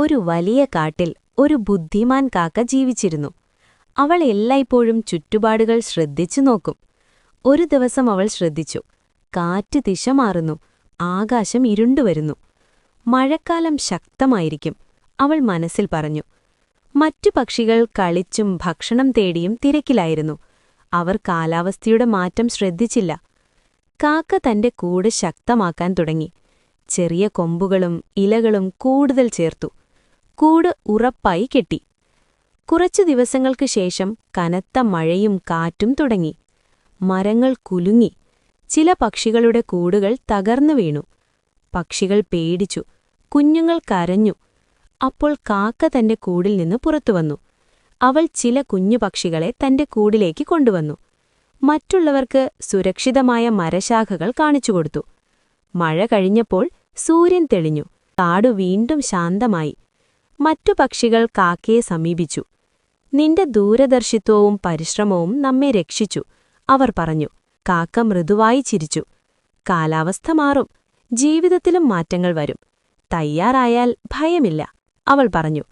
ഒരു വലിയ കാട്ടിൽ ഒരു ബുദ്ധിമാൻ കാക്ക ജീവിച്ചിരുന്നു. അവൾ എല്ലായ്പ്പോഴും ചുറ്റുപാടുകൾ ശ്രദ്ധിച്ചു നോക്കും. ഒരു ദിവസം അവൾ ശ്രദ്ധിച്ചു. കാറ്റ് ദിശ മാറുന്നു. ആകാശം ഇരുണ്ടുവരുന്നു മഴക്കാലം ശക്തമായിരിക്കും. അവൾ മനസ്സിൽ പറഞ്ഞു. മറ്റു പക്ഷികൾ കളിച്ചും ഭക്ഷണം തേടിയും തിരക്കിലായിരുന്നു. അവർ കാലാവസ്ഥയുടെ മാറ്റം ശ്രദ്ധിച്ചില്ല. കാക്ക തന്റെ കൂട് ശക്തമാക്കാൻ തുടങ്ങി. ചെറിയ കൊമ്പുകളും ഇലകളും കൂടുതൽ ചേർത്തു. കൂട് ഉറപ്പായി കെട്ടി. കുറച്ചു ദിവസങ്ങൾക്ക് ശേഷം കനത്ത മഴയും കാറ്റും തുടങ്ങി. മരങ്ങൾ കുലുങ്ങി. ചില പക്ഷികളുടെ കൂടുകൾ തകർന്നു വീണു. പക്ഷികൾ പേടിച്ചു. കുഞ്ഞുങ്ങൾ കരഞ്ഞു. അപ്പോൾ കാക്ക തന്റെ കൂടിൽ നിന്ന് പുറത്തുവന്നു അവൾ ചില കുഞ്ഞു പക്ഷികളെ തന്റെ കൂടിലേക്ക് കൊണ്ടുവന്നു. മറ്റുള്ളവർക്ക് സുരക്ഷിതമായ മരശാഖകൾ കാണിച്ചുകൊടുത്തു മഴ കഴിഞ്ഞപ്പോൾ സൂര്യൻ തെളിഞ്ഞു. കാടു വീണ്ടും ശാന്തമായി. മറ്റു പക്ഷികൾ കാക്കയെ സമീപിച്ചു. നിന്റെ ദൂരദർശിത്വവും പരിശ്രമവും നമ്മെ രക്ഷിച്ചു അവർ പറഞ്ഞു. കാക്ക മൃദുവായി ചിരിച്ചു. കാലാവസ്ഥ മാറും. ജീവിതത്തിലും മാറ്റങ്ങൾ വരും. തയ്യാറായാൽ ഭയമില്ല അവൾ പറഞ്ഞു.